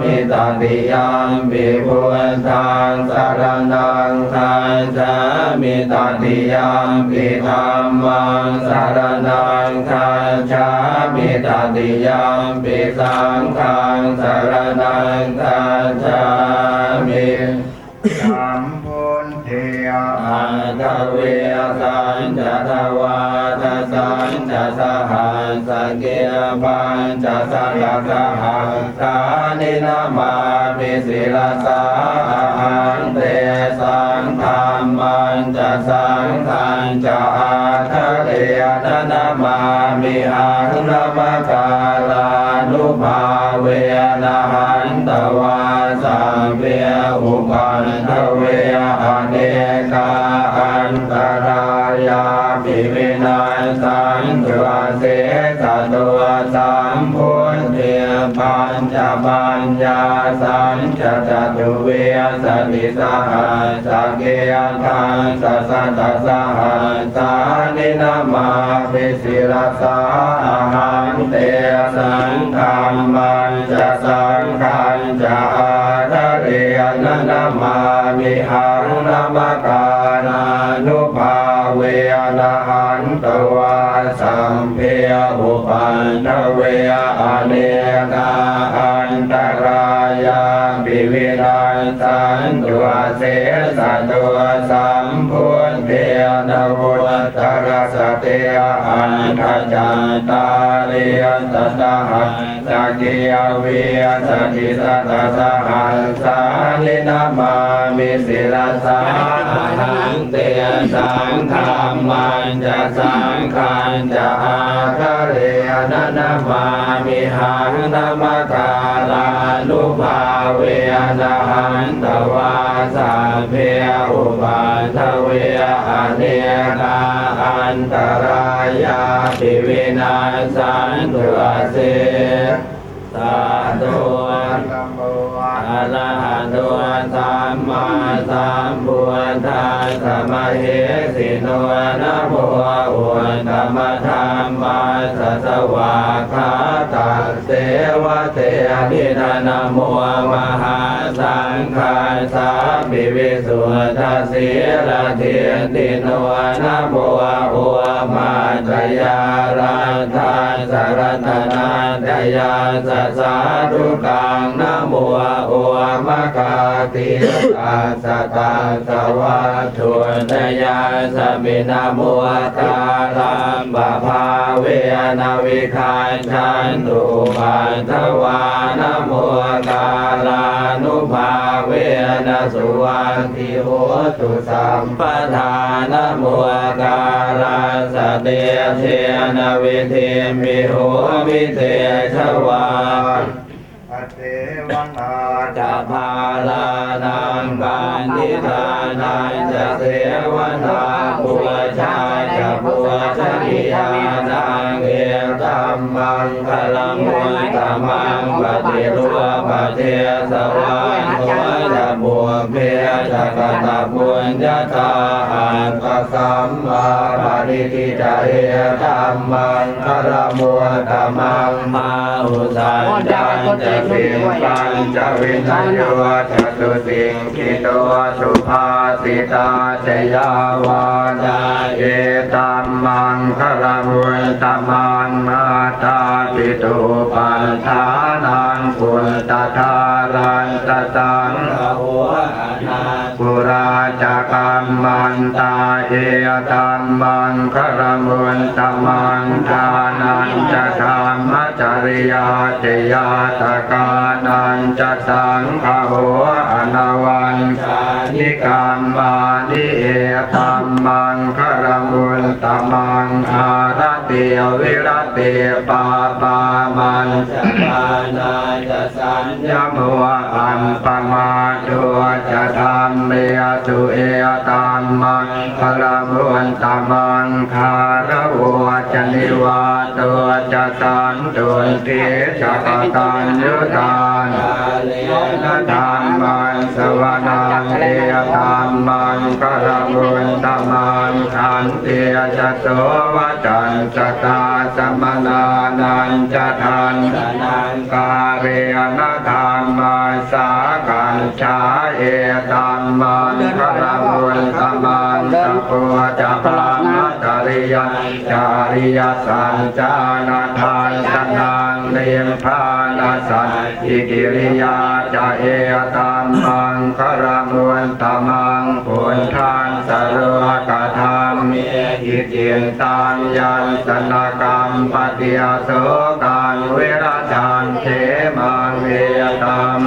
มิตติยามปิพุทธังสารนังคัจฉามิตติยามปิธัมมังสารนังคัจฉามิตติยามปิสังฆังสารนังคัจฉามิสัมพุนเที อาทเวสันจทวาทสันจสหัสสเกียปันจะสกัสหัสสานินามามิสิลสาหันเตสังธรรมันจะสังขันจะอาทะเรนนามามิอังนามกาลานุภาเวนะหันตวา สัมเวอุปันทเวอเนกาอันตรายาปิวินาสันตุเสสตัวสัมพุทเทียปัญจปัญญาสันจะจตุเวสติสหัสเกยทังสัสสตัสหัสานินามาปิสิรสาหันเตสังธรรมันจะสังขั นจะอาทะเรนนามามิหังนามกานานุภาเวนะหันตวาสัมเพอุปันทเวอเนกาอันตรายาปิวินาสันตัวเสสตัวสัมพุ ทเทนวุตรสเตอันทจันตาเรียนตตหัสกิยเวียสติสัตสหัสสานินามามิสิลสาหังเตสังธรรมันจะสังขันจะอาคเรนนามามิหังนามกาลานุภาเวนหันตวาสัพเพอุปันทเวอเน กาอันตรายาปิวินาสันตุเสสาธุสัมโวอะระหะโตสัมมาสัมพุทธัสสะมะเหสิโนนะโมอุตตมะธรรมัสสะสวาคาตัสเสวะเตอภินานะโมมหา สังฆาสามิวิสุทธาสีละเทียนติโนนะโมอุมาจยาราธาสารตนาตยาสสาธุกังนะโมอุมะกาติตาสตาสวัตุนยาสมินะโมตาลัมบภาเวนะวิคาชันตุปันทวานะโมกาลานุภาเวนะสุวันติโหตุสัมปทานะโมกาลาสเตเทนะวิเทมิโหวิเทชวาอเทวนาจะพาลานังการทิทานันจะเสวนาปัวชาจะปัวชนียา มังคลังมุตตมังปฏิรูปเทสวานุจะบัวเพจะกตะบุญญาตาอันตสัมมา ปฏิทิจะเอตัมมังคลังมุตตมังมาอุสันจันจะสิงปัญจวินโยจตุสิงคิโตสุภาสิตาเจยาวาดาเอตัมมังคลมุตตมังมาตาปิตุปันธานังปุตตะทารันตตังโหนา ปุราจกรมมันตาเอตัมมังคลมุตตมังทานันจะธรรมจริยาเจยาตกานันจะสังฆโหอนาวันชานิกรรมานิเอตัมมังคลมุตตมังอาร ติวิรติปาปามันจะปานาจะสัญญมัวอันปมาตุจะธรรมเมตุเอตัมมังคลมุตตมังคารวะจนิวาตัวจะสันตุติจะกตัญยุตานนะธรรมังสวนาเอตัมมังคลมุตตมัง งขันติจโสวจันจตาสมนานันจะทันนานกาเรนธรรมาสากันชาเอตัมมันกระมุนตมันตะโพจะพระมัตริยันจาริยสัญจานาทานสนางเลียงพานาสันอิกิริยาจะเอตัมมังกระมุนตมังปุญทานสรวก เมหิจินตังยันสนกรรมปฏิยโสกังเวราชันเขมังเวตัม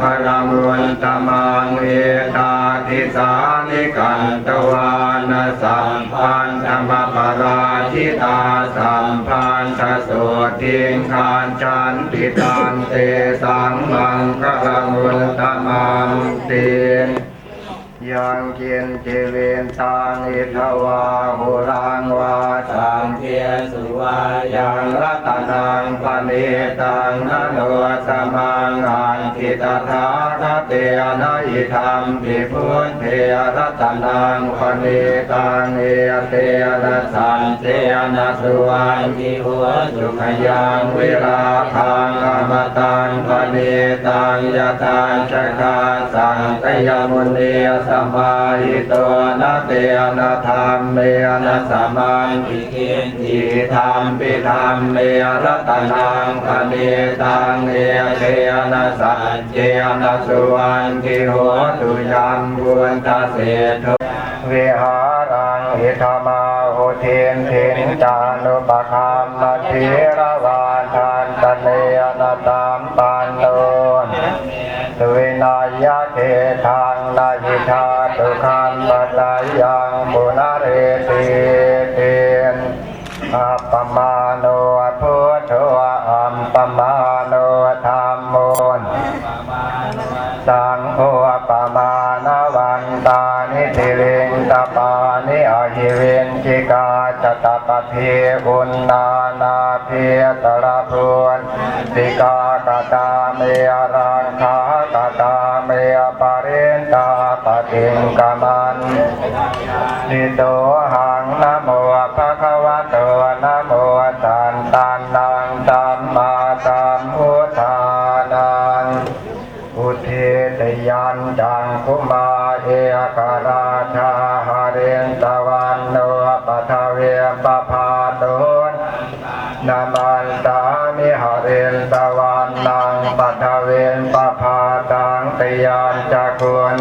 พระมุนตมังเวตาทิสานิกันตวานสัมพันธรรมปราชิตาสัมพันธสุทิงคานจันติตันเตสังมังกรมุนตมังเต ยังเกียนเจเวนตังอิทวาหุรังวาสังเทียสุวายังรัตนังปณิตังนโนสมังอันติตถาคเตนะอิธรรมปิพุทเทรัตนังปณิตังเอเตนะสันเตนะสุวันติหัวสุขยังวิราคังอมตังปณิตังยะทานชะคาสังตยมุนีสมาหิตัวนาเตนะธรรมเมนะสมังอิกินติธรรมปิธรรมเมรัตนังปณิตังเอเตนะสัจเจนะสุวันติโหตุยังบุญตาเสถุวิหารังอิธมาโหเทนเทนจานุปคามมาเทระวาทานตเนนะตามปันโนนวินายเททังนายิธา ตุคันปัจจายังปุนาเรติเตนอัปปมาโนพุทโธอัมปมาโนธรรมโมนสังโฆปมาณวันตานิติเวงตปานิอหิเวนจิกาจตปะเพอุณนานาเพตระพุนติกากตาเมรังคากตา ปะติงกามันนิโตห งปะทเวนปะพาตังตยานจักคุน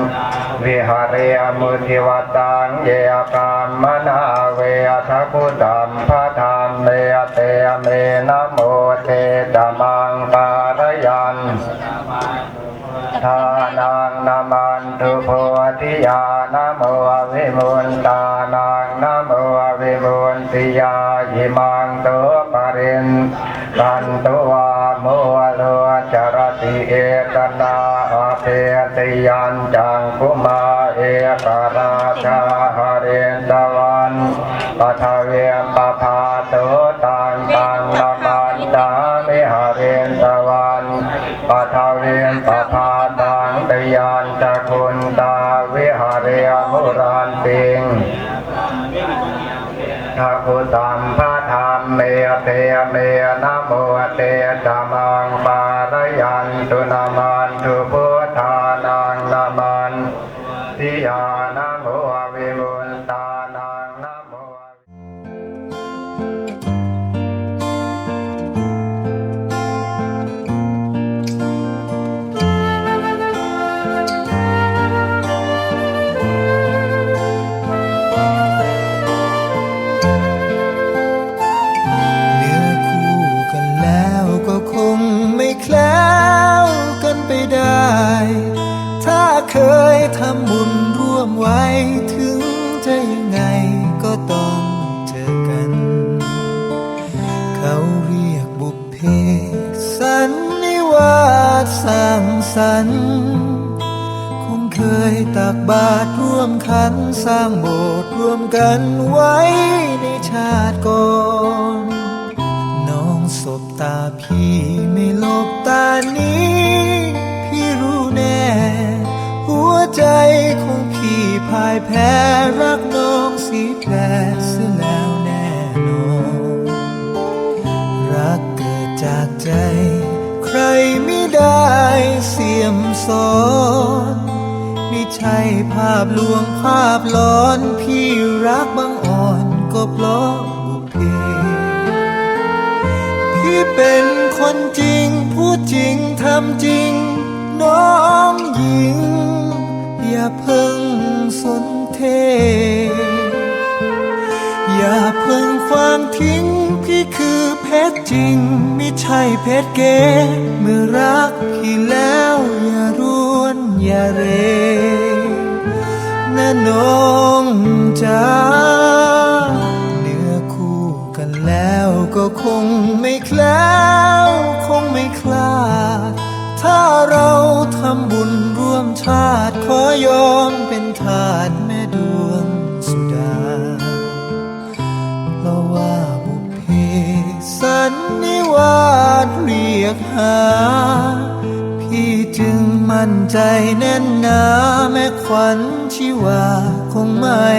วิหารเรมุทิวตังเยกามมนาเวทักขุตัมภา นาอาเพติยันจังคุมาเอกราชาหาเรนตวันปทเวียมป เคยทำบุญร่วมไว้ถึงจะยังไงก็ต้องเจอกัน เขาเรียกบุพเพสันนิวาสสร้างสรรค์คงเคยตักบาตรร่วมขันสร้างโบสถ์ร่วมกันไว้ในชาติก่อนน้องสบตาพี่ไม่ลบตานี้ ใจของพี่พ่ายแพ้รักน้องสีแปรเสียแล้วแน่นอน รักเกิดจากใจ ใครไม่ได้เสียมสอนไม่ใช่ภาพลวงภาพหลอนพี่รักบางอ่อนก็เพราะบุเพพี่เป็นคนจริง พูดจริงทำจริง น้องหญิง อย่าเพิ่งสนเท อย่าเพิ่งความทิ้ง พี่คือเพชรจริง ไม่ใช่เพชรเก๋เมื่อรักพี่แล้ว อย่าร้วนอย่าเรนะน้องจ้าเนื้อคู่กันแล้วก็คงไม่แคล้ว คงไม่คลาด ถ้าเราทำบุญ วมชาติขอยอมเป็นทาสแม่ดวงสุดาเราว่าบุพเพสันนิวาสเรียกหา พี่จึงมั่นใจแน่นหนาแม่ขวัญชีวาคงไม่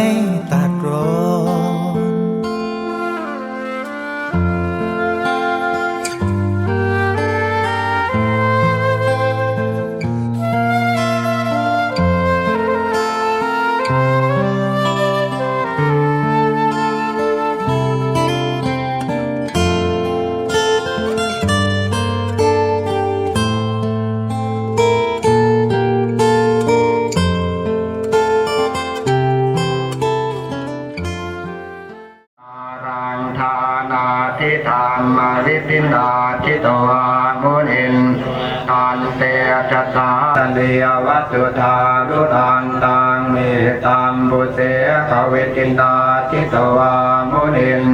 วตินดาทิตวามุนิน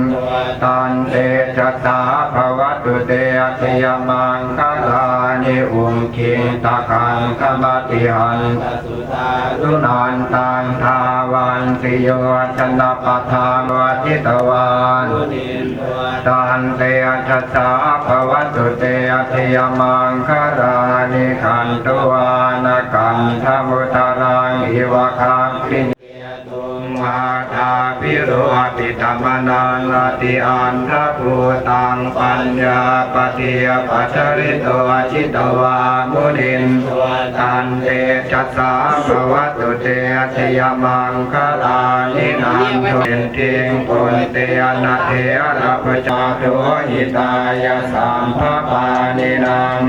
ตันเตจัสสาภวัตุเตอติยมังคลานิอุมคิงตะคังขมติหันรุนันตังทาวันสิโยชนะปะทานวทิตวานตันเตจัสสาภวัตุเตอติยมังคลานิขันตุวานกันธมุตรังอิวะคังปิญ ตุงมาทาพิโรปิธรรมนังลติอันทภูตังปัญญาปฏิยปัจริโตจิตวามุนินตันเตจัสสาภวัตุเตชยมังคลานินันโทเนทิงปุนเตนะเทระปจาโตหิตายสัมภปานินัง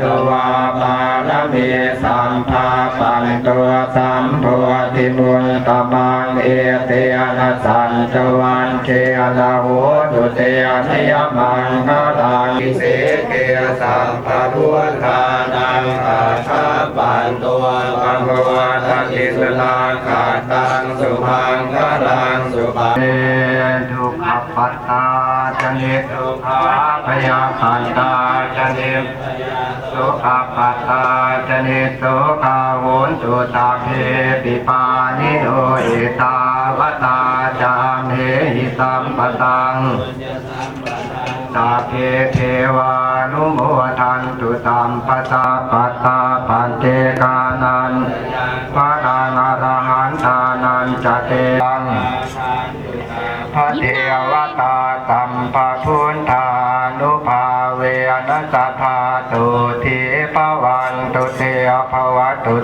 ตวาปาลเมสัมภาปันตัวสัมโพธิมุนตมังเอเตนะสันจวันเชลาโหตุเตชยมังคลังเสเกสัมภพุทธานังอาชาปันตัวปังวาทักิสลาขาตังสุพังคลังสุปังเอทุกขปัตตาจนิทุกขาพยาขันตาจนิ สุขปัตตาจนิสุขาวุนตุตาเพปิปานิโนเอตาวตาจามเหหิสัมปตังตาเพเทวานุโมทันตุตัมปตาปัตตาปันเตกานัน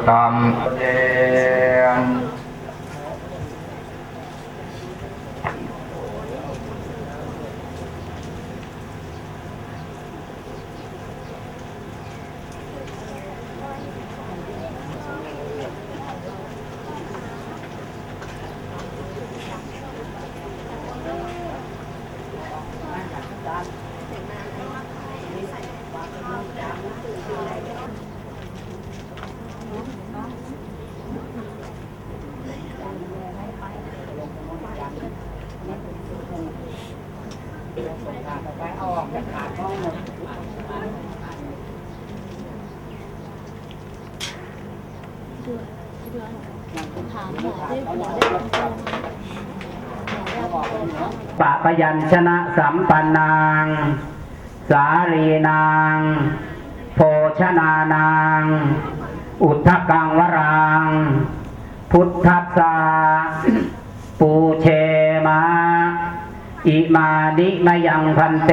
ตามเตน ถามหมอได้หมอได้คำตอบไหมหมอได้คำตอบไหม ปะพยัญชนะสัมปันนาง สาลีนาง โภชนานาง อุทธกังวราง พุทธัสสาปูเชมาอิมานิมยังพันเต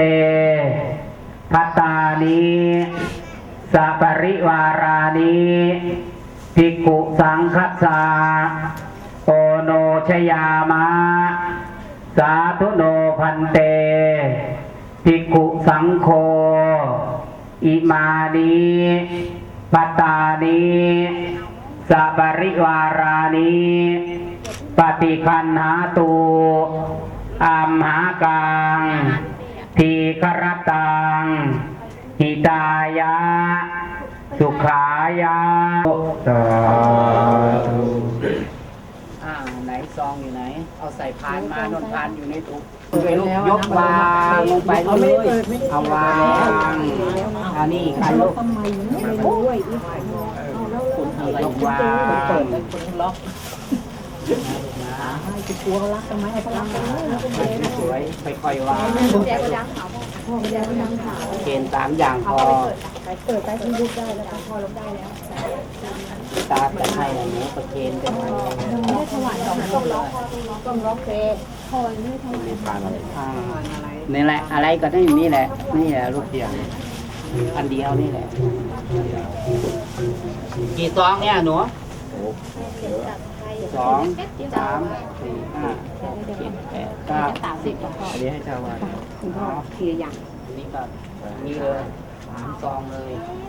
พัตตานิสัปริวารานิภิกขุสังคัสสาโอโนชยามะ สาธุโนพันเต ภิกขุสังโฆอิมานิปัตตานิสัปริวารานิปฏิคันหาตูอัมหากัง ทีครตังหิตายะ สุขายะสาธุอ่าไหนซองอยู่ไหน เอาใส่พานมานนพานอยู่ในถุงไปลูกยกวางลงไปเลยเอาวางอันนี้คันลูกยกวางล็อก สวยค่อยๆวางแจกระดังขาวพ่อแจกระดังขาวเกณฑ์สามอย่างพอไปเปิดไปที่ลูกได้แล้วพอลงได้แล้วตาจะให้หนูประเคนเป็นไงไม่ถวายต้องต้องร้องต้องร้องเพลงพอไม่ถวายอ่านี่แหละอะไรก็ได้นี่แหละ นี่แหละลูกเดียวอันเดียวนี่แหละ กี่ซองเนี่ยหนู สองสามสี่ห้าหกเจ็ดแปดเก้าสิบอันนี้ให้เจ้าว่าคุณพ่อเคลียร์อย่างอันนี้ก็นี่เลยสามซองเลยเ